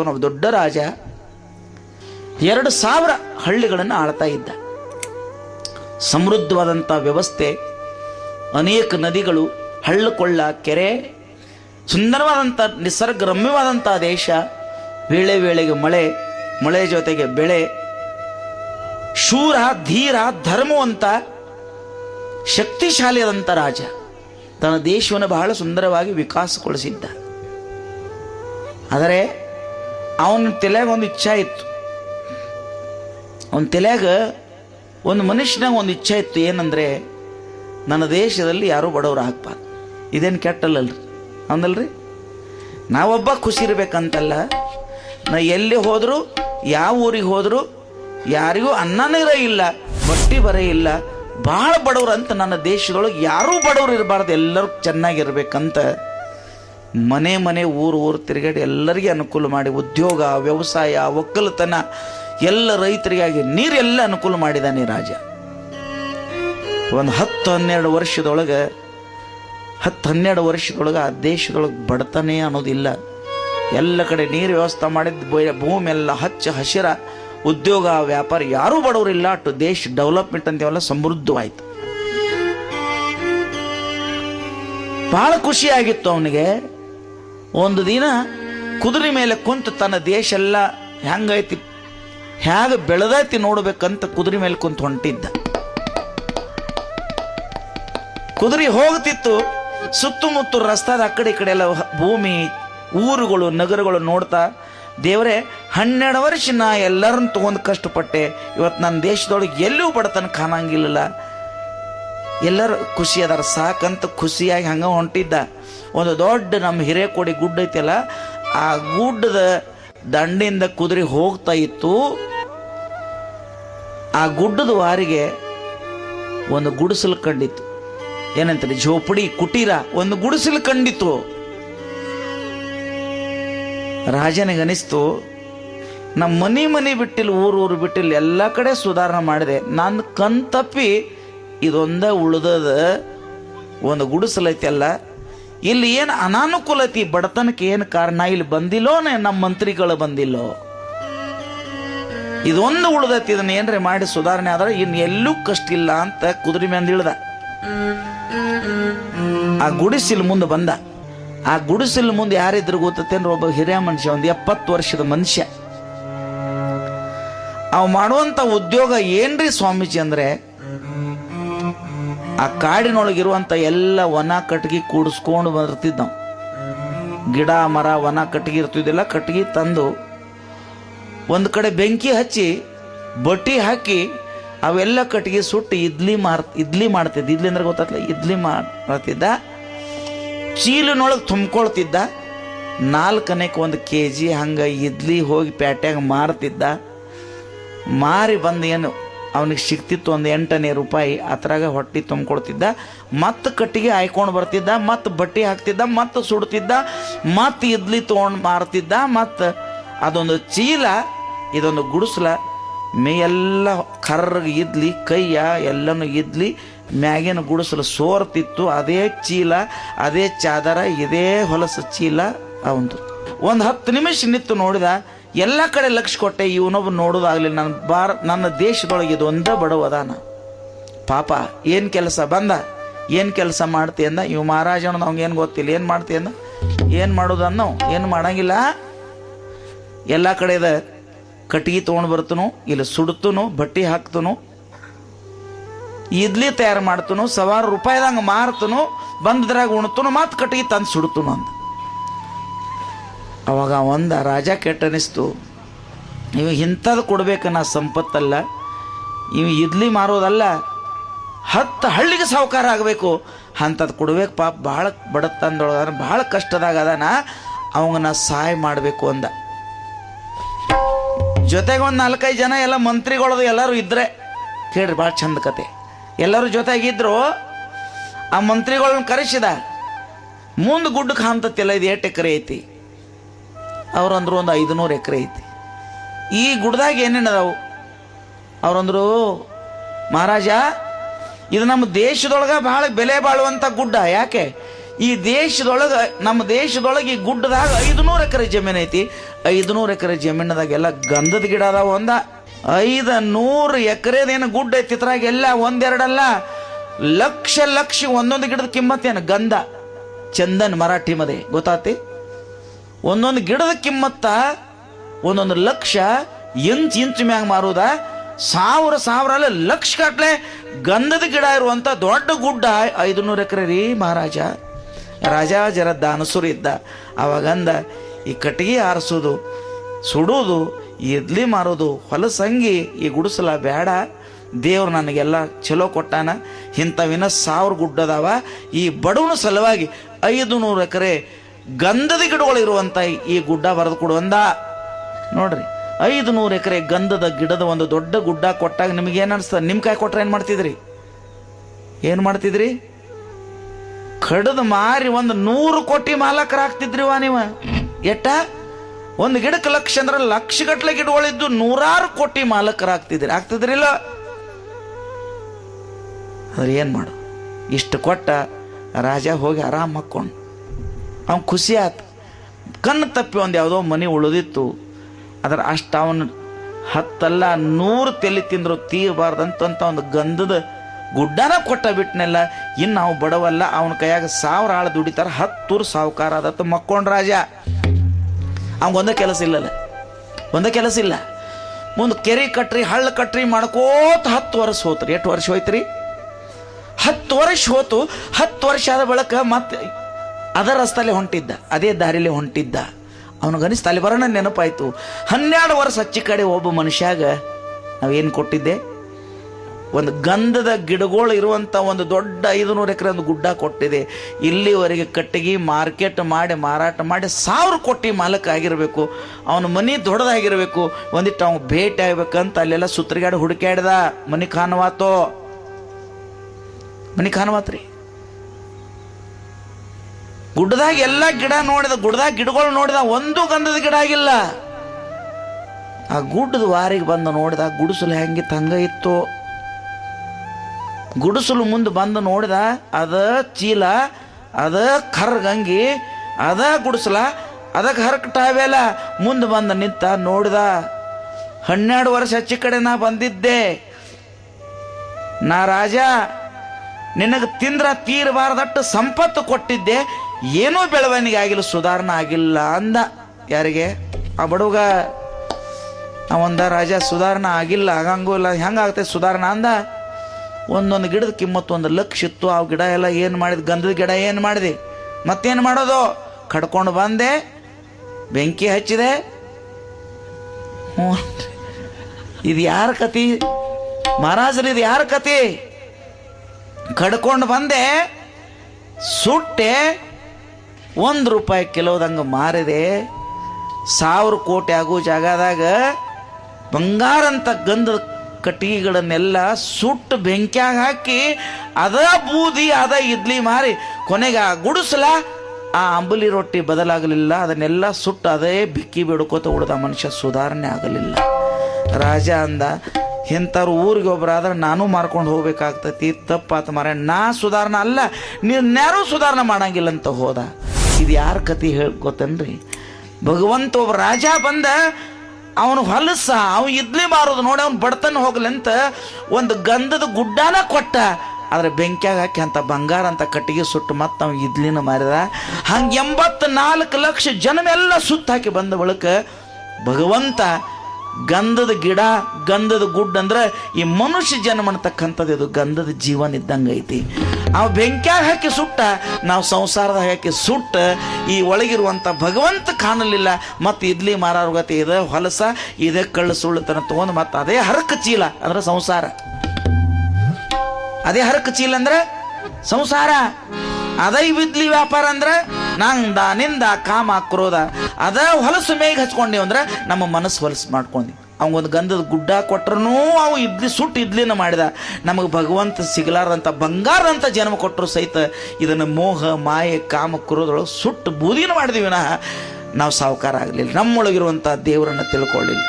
ಅವನೊಬ್ಬ ದೊಡ್ಡ ರಾಜ. ಎರಡು ಸಾವಿರ ಹಳ್ಳಿಗಳನ್ನು ಆಳ್ತಾ ಇದ್ದ. ಸಮೃದ್ಧವಾದಂಥ ವ್ಯವಸ್ಥೆ, ಅನೇಕ ನದಿಗಳು, ಹಳ್ಳಕೊಳ್ಳ ಕೆರೆ ಸುಂದರವಾದಂಥ ನಿಸರ್ಗ ರಮ್ಯವಾದಂಥ ದೇಶ, ವೇಳೆ ವೇಳೆಗೆ ಮಳೆ ಮಳೆ ಜೊತೆಗೆ ಬೆಳೆ, ಶೂರ, ಧೀರ ಧರ್ಮವಂತ ಶಕ್ತಿಶಾಲಿಯಾದಂಥ ರಾಜ ತನ್ನ ದೇಶವನ್ನು ಬಹಳ ಸುಂದರವಾಗಿ ವಿಕಾಸಗೊಳಿಸಿದ್ದ. ಆದರೆ ಅವನ ತಲೆಯಾಗ ಒಂದು ಇಚ್ಛೆ ಇತ್ತು. ಅವನ ತಲೆಯಾಗ ಒಂದು ಮನುಷ್ಯನಾಗ ಒಂದು ಇಚ್ಛೆ ಇತ್ತು. ಏನಂದ್ರೆ, ನನ್ನ ದೇಶದಲ್ಲಿ ಯಾರೂ ಬಡವರು ಹಾಕ್ಬಾರ್ದು ಇದೇನು ಕೆಟ್ಟಲ್ಲಲ್ರಿ? ಅವನಲ್ರಿ ನಾವೊಬ್ಬ ಖುಷಿ ಇರ್ಬೇಕಂತಲ್ಲ, ನಾ ಎಲ್ಲಿ ಹೋದ್ರು, ಯಾವ ಊರಿಗೆ ಹೋದ್ರು, ಯಾರಿಗೂ ಅನ್ನನೀರ ಇಲ್ಲ, ಬಟ್ಟಿ ಬರ ಇಲ್ಲ. ಭಾಳ ಬಡವರು ಅಂತ ನನ್ನ ದೇಶದೊಳಗೆ ಯಾರೂ ಬಡವರು ಇರಬಾರ್ದು. ಎಲ್ಲರೂ ಚೆನ್ನಾಗಿರ್ಬೇಕಂತ ಮನೆ ಮನೆ ಊರು ಊರು ತಿರುಗಾಡಿ ಎಲ್ಲರಿಗೆ ಅನುಕೂಲ ಮಾಡಿ ಉದ್ಯೋಗ, ವ್ಯವಸಾಯ, ಒಕ್ಕಲತನ, ಎಲ್ಲ ರೈತರಿಗಾಗಿ ನೀರೆಲ್ಲ ಅನುಕೂಲ ಮಾಡಿದಾನೆ ರಾಜ. ಒಂದು ಹತ್ತು ಹನ್ನೆರಡು ವರ್ಷದೊಳಗೆ, ಹತ್ತು ಹನ್ನೆರಡು ವರ್ಷದೊಳಗೆ ಆ ದೇಶದೊಳಗೆ ಬಡತನೇ ಅನ್ನೋದಿಲ್ಲ. ಎಲ್ಲ ಕಡೆ ನೀರು ವ್ಯವಸ್ಥೆ ಮಾಡಿದ ಭೂಮಿ ಎಲ್ಲ ಹಚ್ಚ ಹಸಿರ, ಉದ್ಯೋಗ, ವ್ಯಾಪಾರ ಯಾರೂ ಬಡವರಿಲ್ಲ ಅಟ್ಟು ದೇಶ ಡೆವಲಪ್ಮೆಂಟ್ ಅಂತೀವಲ್ಲ ಸಮೃದ್ಧವಾಯಿತು. ಭಾಳ ಖುಷಿಯಾಗಿತ್ತು ಅವನಿಗೆ. ಒಂದು ದಿನ ಕುದುರೆ ಮೇಲೆ ಕುಂತು ತನ್ನ ದೇಶ ಎಲ್ಲ ಹೆಂಗೈತಿ, ಹ್ಯಾಗ ಬೆಳೆದೈತಿ ನೋಡ್ಬೇಕಂತ ಕುದುರೆ ಮೇಲೆ ಕುಂತು ಹೊಂಟಿದ್ದ. ಕುದುರೆ ಹೋಗ್ತಿತ್ತು, ಸುತ್ತಮುತ್ತ ರಸ್ತಾದ ಆ ಕಡೆ ಈ ಕಡೆ ಎಲ್ಲ ಭೂಮಿ, ಊರುಗಳು, ನಗರಗಳು ನೋಡ್ತಾ, ದೇವರೇ, ಹನ್ನೆರಡು ವರ್ಷ ನಾ ಎಲ್ಲರನ್ನು ತಗೊಂಡು ಕಷ್ಟಪಟ್ಟೆ, ಇವತ್ತು ನನ್ನ ದೇಶದೊಳಗೆ ಎಲ್ಲೂ ಬಡತನ ಕಾಣಂಗಿಲ್ಲಲ್ಲ. ಎಲ್ಲರೂ ಖುಷಿ ಅದಾರ. ಸಾಕಂತ ಖುಷಿಯಾಗಿ ಹಂಗ ಹೊಂಟಿದ್ದ. ಒಂದು ದೊಡ್ಡ ನಮ್ಮ ಹಿರೇಕೋಡಿ ಗುಡ್ಡ ಐತಲ್ಲ, ಆ ಗುಡ್ಡದ ದಂಡಿಂದ ಕುದುರೆ ಹೋಗ್ತಾ ಇತ್ತು. ಆ ಗುಡ್ಡದ ವಾರಿಗೆ ಒಂದು ಗುಡಿಸಲು ಕಂಡಿತ್ತು. ಏನಂತಾರೆ, ಝೋಪಡಿ ಕುಟೀರ ಒಂದು ಗುಡಿಸಲು ಕಂಡಿತ್ತು. ರಾಜನಿಗೆ ಅನಿಸ್ತು, ನಮ್ಮ ಮನಿ ಮನಿ ಬಿಟ್ಟಿಲ್ಲ ಊರು ಊರು ಬಿಟ್ಟಿಲ್ಲ, ಎಲ್ಲ ಕಡೆ ಸುಧಾರಣೆ ಮಾಡಿದೆ. ನನ್ನ ಕಣ್ ತಪ್ಪಿ ಇದೊಂದ ಉಳ್ದದ ಒಂದು ಗುಡಿಸಲೈತಿ ಐತಲ್ಲ ಇಲ್ಲಿ ಏನು ಅನಾನುಕೂಲ ಐತಿ ಬಡತನಕ್ಕೆ ಏನು ಕಾರಣ? ಇಲ್ಲಿ ಬಂದಿಲ್ಲೋ ನಮ್ಮ ಮಂತ್ರಿಗಳು ಬಂದಿಲ್ಲೋ? ಇದೊಂದು ಉಳ್ದೈತಿ, ಇದನ್ನ ಏನ್ರೆ ಮಾಡಿ ಸುಧಾರಣೆ ಆದ್ರೆ ಇನ್ನು ಎಲ್ಲೂ ಕಷ್ಟ ಇಲ್ಲ ಅಂತ ಕುದುರೆ ಮೇಲೆ ಇಳ್ದ ಆ ಗುಡಿಸಿಲ್ ಮುಂದೆ ಬಂದ. ಆ ಗುಡಿಸಿಲ್ ಮುಂದೆ ಯಾರಿದ್ರು ಗೊತ್ತೇನ್ರ ಒಬ್ಬ ಹಿರಿಯ ಮನುಷ್ಯ, ಒಂದು ಎಪ್ಪತ್ತು ವರ್ಷದ ಮನುಷ್ಯ. ಅವ್ ಮಾಡುವಂತ ಉದ್ಯೋಗ ಏನ್ರಿ ಸ್ವಾಮೀಜಿ ಅಂದ್ರೆ? ಆ ಕಾಡಿನೊಳಗಿರುವಂತ ಎಲ್ಲ ವನ ಕಟ್ಗಿ ಕೂಡಿಸ್ಕೊಂಡು ಬರ್ತಿದ್ದ. ಗಿಡ, ಮರ, ವನ ಕಟ್ಗಿ ಇರ್ತಿದ್ದಿಲ್ಲ, ಕಟ್ಟಿಗೆ ತಂದು ಒಂದು ಕಡೆ ಬೆಂಕಿ ಹಚ್ಚಿ, ಬಟ್ಟಿ ಹಾಕಿ ಅವೆಲ್ಲ ಕಟ್ಟಿಗೆ ಸುಟ್ಟು ಇಡ್ಲಿ ಮಾರ್ ಇಡ್ಲಿ ಮಾಡ್ತಿದ್ದ. ಇಡ್ಲಿ ಅಂದ್ರೆ ಗೊತ್ತಾಗ್ಲ ಇಡ್ಲಿ ಮಾಡ್ತಿದ್ದ. ಚೀಲಿನೊಳಗೆ ತುಂಬ್ಕೊಳ್ತಿದ್ದ. ನಾಲ್ಕನೇಕ್ಕೆ ಒಂದು ಕೆ ಜಿ ಹಂಗೆ ಇಡ್ಲಿ ಹೋಗಿ ಪ್ಯಾಟ್ಯಾಗ ಮಾರ್ತಿದ್ದ. ಮಾರಿ ಬಂದು ಏನು ಅವನಿಗೆ ಸಿಗ್ತಿತ್ತು ಒಂದು ಎಂಟನೇ ರೂಪಾಯಿ, ಅದ್ರಾಗ ಹೊಟ್ಟೆ ತುಂಬಿಕೊಡ್ತಿದ್ದ, ಮತ್ತೆ ಕಟ್ಟಿಗೆ ಹಾಯ್ಕೊಂಡು ಬರ್ತಿದ್ದ, ಮತ್ತೆ ಬಟ್ಟೆ ಹಾಕ್ತಿದ್ದ, ಮತ್ತೆ ಸುಡ್ತಿದ್ದ, ಮತ್ತು ಇದ್ಲಿ ತೊಗೊಂಡು ಮಾರ್ತಿದ್ದ, ಮತ್ತು ಅದೊಂದು ಚೀಲ, ಇದೊಂದು ಗುಡಿಸ್ಲ ಮೇಯೆಲ್ಲ ಕರ್ರಗೆ ಇದ್ಲಿ, ಕೈಯ ಎಲ್ಲನೂ ಇದ್ಲಿ, ಮ್ಯಾಗಿನ ಗುಡಿಸಲು ಸೋರ್ತಿತ್ತು, ಅದೇ ಚೀಲ, ಅದೇ ಚಾದರ, ಇದೇ ಹೊಲಸು ಚೀಲ, ಅವಂದು. ಒಂದು ಹತ್ತು ನಿಮಿಷ ನಿಂತು ನೋಡಿದ ಎಲ್ಲ ಕಡೆ ಲಕ್ಷ್ಯ ಕೊಟ್ಟೆ, ಇವನೊಬ್ಬ ನೋಡೋದಾಗಲಿ ನನ್ನ ಭಾರ, ನನ್ನ ದೇಶದೊಳಗೆ ಇದೊಂದ ಬಡವದಾನ ಪಾಪ, ಏನು ಕೆಲಸ ಬಂದ? ಏನು ಕೆಲಸ ಮಾಡ್ತಿ ಅಂದ? ಇವ್ ಮಹಾರಾಜನ ಅವ್ಗೇನು ಗೊತ್ತಿಲ್ಲ, ಏನು ಮಾಡ್ತಿ ಅಂದ? ಏನು ಮಾಡೋದು ಅನ್ನೋ ಏನು ಮಾಡಂಗಿಲ್ಲ? ಎಲ್ಲ ಕಡೆದ ಕಟ್ಟಿಗೆ ತೊಗೊಂಡು ಬರ್ತನು, ಇಲ್ಲಿ ಸುಡ್ತನು, ಬಟ್ಟೆ ಹಾಕ್ತನು, ಇದ್ಲಿ ತಯಾರು ಮಾಡ್ತನು, ಸವಾರು ರೂಪಾಯಿದಂಗೆ ಮಾರ್ತನು, ಬಂದ್ರಾಗ ಉಣ್ತನು, ಮತ್ತೆ ಕಟ್ಟಿಗೆ ತಂದು ಸುಡ್ತನು ಅಂದ. ಅವಾಗ ಒಂದ ರಾಜ ಕೆಟ್ಟನಿಸ್ತು. ಇವ ಇಂಥದ್ದು ಕೊಡಬೇಕು ನಾ ಸಂಪತ್ತಲ್ಲ. ಇವ ಇದ್ಲಿ ಮಾರೋದಲ್ಲ. ಹತ್ತು ಹಳ್ಳಿಗೆ ಸಾವುಕಾರ ಆಗಬೇಕು. ಅಂಥದ್ದು ಕೊಡ್ಬೇಕು ಪಾಪ ಭಾಳ ಬಡತನದೊಳಗ ಭಾಳ ಕಷ್ಟದಾಗ ಅದಾನ ನಾ ನಾ ಸಹಾಯ ಮಾಡಬೇಕು ಅಂದ. ಜೊತೆಗೆ ಒಂದು ನಾಲ್ಕೈದು ಜನ ಎಲ್ಲ ಮಂತ್ರಿಗಳದು ಎಲ್ಲರೂ ಇದ್ರೆ. ಕೇಳ್ರಿ ಭಾಳ ಚಂದ ಕತೆ. ಎಲ್ಲರೂ ಜೊತೆಗಿದ್ರು, ಆ ಮಂತ್ರಿಗಳನ್ನ ಕರೆಸಿದ. ಮುಂದೆ ಗುಡ್ಡಕ್ಕೆ ಕಾಣ್ತತಿಲ್ಲ, ಇದು ಎಟ್ಟೆಕರೆ ಐತಿ. ಅವ್ರಂದ್ರು ಒಂದು ಐದುನೂರು ಎಕರೆ ಐತಿ. ಈ ಗುಡ್ದಾಗ ಏನೇನು ಅದಾವು? ಅವ್ರಂದ್ರು, ಮಹಾರಾಜ, ಇದು ನಮ್ಮ ದೇಶದೊಳಗೆ ಭಾಳ ಬೆಲೆ ಬಾಳುವಂಥ ಗುಡ್ಡ. ಯಾಕೆ? ಈ ದೇಶದೊಳಗೆ, ನಮ್ಮ ದೇಶದೊಳಗೆ ಈ ಗುಡ್ಡದಾಗ ಐದುನೂರು ಎಕರೆ ಜಮೀನು ಐತಿ. ಐದುನೂರು ಎಕರೆ ಜಮೀನದಾಗೆಲ್ಲ ಗಂಧದ ಗಿಡ ಅದಾವ ಒಂದ ಐದ ನೂರು ಎಕರೆದೇನು ಗುಡ್ಡ ಐತಿ ಇದ್ರಾಗ? ಎಲ್ಲ ಒಂದೆರಡಲ್ಲ. ಲಕ್ಷ ಲಕ್ಷ ಒಂದೊಂದು ಗಿಡದ ಕಿಮ್ಮತ್ತೇನು ಗಂಧ. ಚಂದನ್ ಮರಾಠಿ ಮದೆ. ಗೊತ್ತಾತಿ ಒಂದೊಂದು ಗಿಡದ ಕಿಮ್ಮತ್ತ, ಒಂದೊಂದು ಲಕ್ಷ ಇಂಚ್ ಇಂಚ್ ಮ್ಯಾಗ ಮಾರುದ. ಸಾವಿರ ಸಾವಿರ ಅಲ್ಲ ಲಕ್ಷ ಕಟ್ಲೆ ಗಂಧದ ಗಿಡ ಇರುವಂತ ದೊಡ್ಡ ಗುಡ್ಡ ಐದು ನೂರು ಎಕರೆ ರೀ ಮಹಾರಾಜ. ರಾಜ ಜರ ದಾನಸುರ ಇದ್ದ. ಅವಾಗಂದ ಈ ಕಟ್ಟಿಗೆ ಆರಿಸೋದು, ಸುಡೋದು, ಇಡ್ಲಿ ಮಾರೋದು, ಹೊಲಸಂಗಿ ಈ ಗುಡಿಸಲ ಬೇಡ. ದೇವ್ರು ನನಗೆಲ್ಲ ಚಲೋ ಕೊಟ್ಟಾನ. ಇಂಥವಿನ ಸಾವಿರ ಗುಡ್ಡದಾವ. ಈ ಬಡವನ ಸಲುವಾಗಿ ಐದು ನೂರು ಎಕರೆ ಗಂಧದ ಗಿಡಗಳು ಇರುವಂತ ಈ ಗುಡ್ಡ ಬರೆದು ಕೊಡುವಂದ ನೋಡ್ರಿ ಐದು ನೂರು ಎಕರೆ ಗಂಧದ ಗಿಡದ ಒಂದು ದೊಡ್ಡ ಗುಡ್ಡ ಕೊಟ್ಟಾಗ ನಿಮಗೆ ಏನು ಅನಿಸ್ತದೆ ನಿಮ್ಮ ಕಾಯಿ ಕೊಟ್ರೆ ಏನು ಮಾಡ್ತಿದ್ರಿ? ಏನು ಮಾಡ್ತಿದ್ರಿ? ಕಡದ ಮಾರಿ ಒಂದು ನೂರು ಕೋಟಿ ಮಾಲಕರಾಗ್ತಿದ್ರಿ ವಾ ನೀವು? ಎಟ್ಟ? ಒಂದು ಗಿಡಕ್ಕೆ ಲಕ್ಷ ಅಂದ್ರೆ ಲಕ್ಷ ಗಟ್ಟಲೆ ಗಿಡಗಳಿದ್ದು ನೂರಾರು ಕೋಟಿ ಮಾಲಕರಾಗ್ತಿದ್ರಿ. ಆಗ್ತಿದ್ರಿಲ್ಲ ಅದ್ರ ಏನು ಮಾಡು? ಇಷ್ಟು ಕೊಟ್ಟ ರಾಜ ಹೋಗಿ ಆರಾಮ್ ಮಕ್ಕೊಂಡು ಅವ್ನು ಖುಷಿ ಆತ. ಕಣ್ಣು ತಪ್ಪಿ ಒಂದು ಯಾವುದೋ ಮನೆ ಉಳಿದಿತ್ತು. ಅದರ ಅಷ್ಟು ಅವನು ಹತ್ತಲ್ಲ ನೂರು ತೆಲಿ ತಿಂದ್ರು ತೀರಬಾರ್ದಂತ ಒಂದು ಗಂಧದ ಗುಡ್ಡನ ಕೊಟ್ಟ ಬಿಟ್ನೆಲ್ಲ ಇನ್ನು ನಾವು ಬಡವಲ್ಲ, ಅವನ ಕೈಯಾಗ ಸಾವಿರ ಆಳು ದುಡಿತಾರೆ, ಹತ್ತೂರು ಸಾವುಕಾರ ಅದತ್ತು ಮಕ್ಕೊಂಡ್ ರಾಜ. ಅವಂಗೊಂದೇ ಕೆಲಸ ಇಲ್ಲಲ್ಲ. ಒಂದೇ ಕೆಲಸ ಇಲ್ಲ. ಮುಂದೆ ಕೆರೆ ಕಟ್ರಿ, ಹಳ್ಳ ಕಟ್ರಿ ಮಾಡ್ಕೋತ ಹತ್ತು ವರ್ಷ ಹೋತ್ರಿ. ಎಷ್ಟು ವರ್ಷ ಹೋಯ್ತ್ರಿ? ಹತ್ತು ವರ್ಷ ಹೋತು. ಹತ್ತು ವರ್ಷ ಆದ ಬಳಕ ಮತ್ತೆ ಅದ ರಸ್ತಲ್ಲಿ ಹೊಂಟಿದ್ದ, ಅದೇ ದಾರಿಲಿ ಹೊಂಟಿದ್ದ. ಅವನಿಗನಿಸ್ತು ಅಲ್ಲಿ ಬರೋಣ ನೆನಪಾಯ್ತು. ಹನ್ನೆರಡು ವರ್ಷ ಹಚ್ಚಿ ಕಡೆ ಒಬ್ಬ ಮನುಷ್ಯಾಗ ನಾವೇನು ಕೊಟ್ಟಿದ್ದೆ? ಒಂದು ಗಂಧದ ಗಿಡಗಳು ಇರುವಂಥ ಒಂದು ದೊಡ್ಡ ಐದುನೂರು ಎಕರೆ ಒಂದು ಗುಡ್ಡ ಕೊಟ್ಟಿದೆ. ಇಲ್ಲಿವರೆಗೆ ಕಟ್ಟಿಗೆ ಮಾರ್ಕೆಟ್ ಮಾಡಿ, ಮಾರಾಟ ಮಾಡಿ ಸಾವಿರ ಕೋಟಿ ಮಾಲಕ ಆಗಿರಬೇಕು. ಅವನ ಮನೆ ದೊಡ್ಡದಾಗಿರಬೇಕು. ಒಂದಿಟ್ಟು ಅವ್ನು ಭೇಟಿ ಆಗ್ಬೇಕಂತ ಅಲ್ಲೆಲ್ಲ ಸುತ್ತರಿಗಾಡಿ ಹುಡುಕಾಡ್ದ ಮನೆ ಕಾಣವಾತೋ ಮನೆ ಗುಡ್ಡದಾಗ ಎಲ್ಲ ಗಿಡ ನೋಡಿದ, ಗುಡ್ಡದಾಗ ಗಿಡಗಳು ನೋಡಿದ, ಒಂದು ಗಂಧದ ಗಿಡ ಆಗಿಲ್ಲ. ಆ ಗುಡ್ಡದ ವಾರಿಗೆ ಬಂದು ನೋಡಿದ, ಗುಡಿಸಲು ಹೆಂಗಿತ್ತು ಹಂಗ ಇತ್ತು. ಗುಡಿಸಲು ಮುಂದೆ ಬಂದು ನೋಡಿದ, ಅದ ಚೀಲ, ಅದ ಕರ್ಗಂಗಿ, ಅದ ಗುಡಿಸಲ, ಅದಕ್ಕೆ ಹರಕ್ ಟಾವೆಲ್ಲ ಮುಂದೆ ಬಂದು ನಿಂತ ನೋಡಿದ, ಹನ್ನೆರಡು ವರ್ಷ ಹೆಚ್ಚು ಕಡೆ ನಾ ಬಂದಿದ್ದೆ. ನಾ ರಾಜ ನಿನಗೆ ತಿಂದ್ರ ತೀರಬಾರದಟ್ಟು ಸಂಪತ್ತು ಕೊಟ್ಟಿದ್ದೆ, ಏನೂ ಬೆಳವಣಿಗೆ ಆಗಿಲ್ಲ ಸುಧಾರಣೆ ಆಗಿಲ್ಲ ಅಂದ. ಯಾರಿಗೆ? ಆ ಬಡುಗ ಅವಂದ ರಾಜ ಸುಧಾರಣೆ ಆಗಿಲ್ಲ ಆಗಂಗೂ ಇಲ್ಲ, ಹೆಂಗಾಗುತ್ತೆ ಸುಧಾರಣೆ ಅಂದ. ಒಂದೊಂದು ಗಿಡದ ಕಿಮ್ಮತ್ತು ಒಂದು ಲಕ್ಷ ಇತ್ತು, ಆ ಗಿಡ ಎಲ್ಲ ಏನು ಮಾಡಿದ? ಗಂಧದ ಗಿಡ ಏನು ಮಾಡಿದೆ? ಮತ್ತೇನು ಮಾಡೋದು? ಕಡ್ಕೊಂಡು ಬಂದೆ, ಬೆಂಕಿ ಹಚ್ಚಿದೆ. ಇದು ಯಾರ ಕತಿ? ಮಹಾರಾಜರು, ಇದು ಯಾರ ಕತಿ? ಕಡ್ಕೊಂಡು ಬಂದೆ, ಸುಟ್ಟೆ, ಒಂದು ರೂಪಾಯಿ ಕಿಲೋದಂಗೆ ಮಾರಿದೆ, ಸಾವಿರ ಕೋಟಿ ಆಗೋ ಜಾಗದಾಗ ಬಂಗಾರಂತ ಗಂಧದ ಕಟ್ಟಿಗೆಗಳನ್ನೆಲ್ಲ ಸುಟ್ಟು ಬೆಂಕಿಯಾಗ ಹಾಕಿ, ಅದ ಬೂದಿ, ಅದ ಇಡ್ಲಿ ಮಾರಿ ಕೊನೆಗೆ ಆ ಗುಡಿಸಲ, ಆ ಅಂಬಲಿ ರೊಟ್ಟಿ ಬದಲಾಗಲಿಲ್ಲ, ಅದನ್ನೆಲ್ಲ ಸುಟ್ಟು ಅದೇ ಬಿಕ್ಕಿ ಬಿಡ್ಕೋತ ಉಳ್ದ ಮನುಷ್ಯ ಸುಧಾರಣೆ ಆಗಲಿಲ್ಲ. ರಾಜ ಅಂದ ಇಂಥವ್ರು ಊರಿಗೆ ಒಬ್ಬರಾದ್ರೆ ನಾನು ಮಾರ್ಕೊಂಡು ಹೋಗ್ಬೇಕಾಗ್ತತಿ. ತಪ್ಪಾತ ಮಾರ ನಾ ಸುಧಾರಣೆ ಅಲ್ಲ ನೀನ್ಯಾರೂ ಸುಧಾರಣೆ ಮಾಡಂಗಿಲ್ಲ ಅಂತ ಹೋದ. ಇದು ಯಾರ ಕತೆ ಹೇಳ್ಕೊತನ್ರಿ ಭಗವಂತ ಒಬ್ಬ ರಾಜ ಬಂದ, ಅವನು ಹೊಲಸ, ಅವ ಇದ್ಲಿ ಮಾರೋದು ನೋಡಿ ಅವ್ನು ಬಡತನ ಹೋಗ್ಲಂತ ಒಂದು ಗಂಧದ ಗುಡ್ಡಾನ ಕೊಟ್ಟ. ಆದ್ರೆ ಬೆಂಕಿಯಾಗ ಹಾಕಿ ಅಂತ ಬಂಗಾರ ಅಂತ ಕಟ್ಟಿಗೆ ಸುಟ್ಟು ಮತ್ತೆ ಅವ್ನು ಇದ್ಲಿನ ಮಾರಿದ. ಹಂಗೆ ಎಂಬತ್ತು ನಾಲ್ಕು ಲಕ್ಷ ಜನಮೆಲ್ಲ ಸುತ್ತಾಕಿ ಬಂದ ಬಳಿಕ ಭಗವಂತ ಗಂಧದ ಗಿಡ, ಗಂಧದ ಗುಡ್ಡ ಅಂದ್ರೆ ಈ ಮನುಷ್ಯ ಜನ್ಮ ಅಂತಕ್ಕಂಥದ್ದು ಇದು. ಗಂಧದ ಜೀವನ ಇದ್ದಂಗೆ ಐತಿ. ಅವ ಬೆಂಕ್ಯಾಗ ಹಾಕಿ ಸುಟ್ಟ, ನಾವು ಸಂಸಾರದಾಗ ಹಾಕಿ ಸುಟ್ಟ, ಈ ಒಳಗಿರುವಂಥ ಭಗವಂತ ಕಾಣಲಿಲ್ಲ, ಮತ್ತು ಇದ್ಲಿ ಮಾರಾರ ಗತಿ ಇದೆ, ಹೊಲಸ, ಇದೇ ಕಳ್ಳು ಸುಳ್ಳುತನ ತೊಗೊಂಡು ಮತ್ತು ಅದೇ ಹರಕ ಚೀಲ ಅಂದ್ರೆ ಸಂಸಾರ. ಅದೇ ಹರಕ ಚೀಲ ಅಂದ್ರೆ ಸಂಸಾರ. ಅದೇ ಬಿದ್ಲಿ ವ್ಯಾಪಾರ ಅಂದ್ರೆ ನಂದ ನಿಂದ ಕಾಮ ಕ್ರೋಧ. ಅದ ಹೊಲಸು ಮೇಗ್ ಹಚ್ಕೊಂಡೇವು ಅಂದ್ರೆ ನಮ್ಮ ಮನಸ್ಸು ಹೊಲಸು ಮಾಡ್ಕೊಂಡಿ. ಅವಂಗೊಂದು ಗಂಧದ ಗುಡ್ಡ ಕೊಟ್ರೂ ಅವು ಇದ್ಲಿ ಸುಟ್ಟು ಇದ್ಲಿನ ಮಾಡಿದ. ನಮಗೆ ಭಗವಂತ ಸಿಗಲಾರ್ದಂಥ ಬಂಗಾರದಂಥ ಜನ್ಮ ಕೊಟ್ಟರು ಸಹಿತ ಇದನ್ನು ಮೋಹ, ಮಾಯೆ, ಕಾಮ ಕ್ರೋಧೊಳಗೆ ಸುಟ್ಟು ಬೂದಿನ ಮಾಡಿದೀವಿ ನಾ ನಾವು ಸಾವುಕಾರ ಆಗಲಿಲ್ಲ. ನಮ್ಮೊಳಗಿರುವಂಥ ದೇವರನ್ನು ತಿಳ್ಕೊಳ್ಳಿಲ್ಲ.